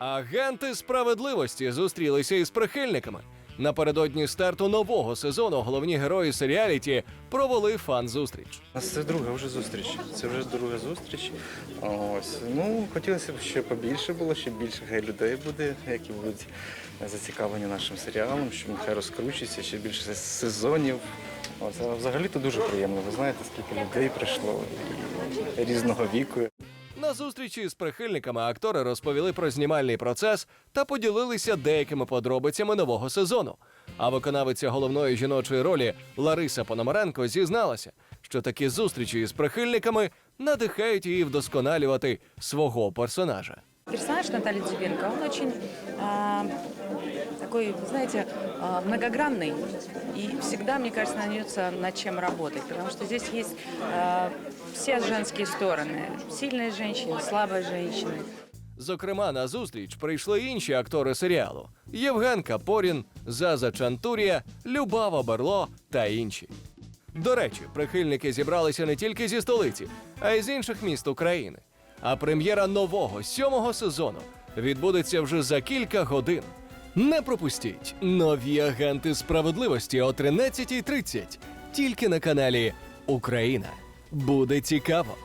Агенти справедливості зустрілися із прихильниками. Naпередодні старту нового сезону головні герої серіаліті провели фан-зустріч. Це друга вже зустріч. Це вже друга зустріч. Ось ну хотілося б ще побільше було, ще більше людей буде, які будуть зацікавлені нашим серіалом, що нехай розкручується, ще більше сезонів. Ось, взагалі то дуже приємно. Ви знаєте, скільки людей прийшло і різного віку. На зустрічі з прихильниками актори розповіли про знімальний процес та поділилися деякими подробицями нового сезону. А виконавиця головної жіночої ролі Лариса Пономаренко зізналася, що такі зустрічі з прихильниками надихають її вдосконалювати свого персонажа. Персонаж Натальи Дзюбенко, он очень такой, вы знаете, а, многогранный. И всегда, мне кажется, найдется над чем работать. Потому что здесь есть а, все женские стороны. Сильные женщины, слабые женщины. Зокрема, на зустріч прийшли інші актори серіалу: Євген Капорін, Заза Чантурія, Любава Берло та інші. До речі, прихильники зібралися не тільки зі столиці, а й з інших міст України. А прем'єра нового сьомого сезону відбудеться вже за кілька годин. Не пропустіть нові агенти справедливості о 13.30 тільки на каналі Україна. Буде цікаво.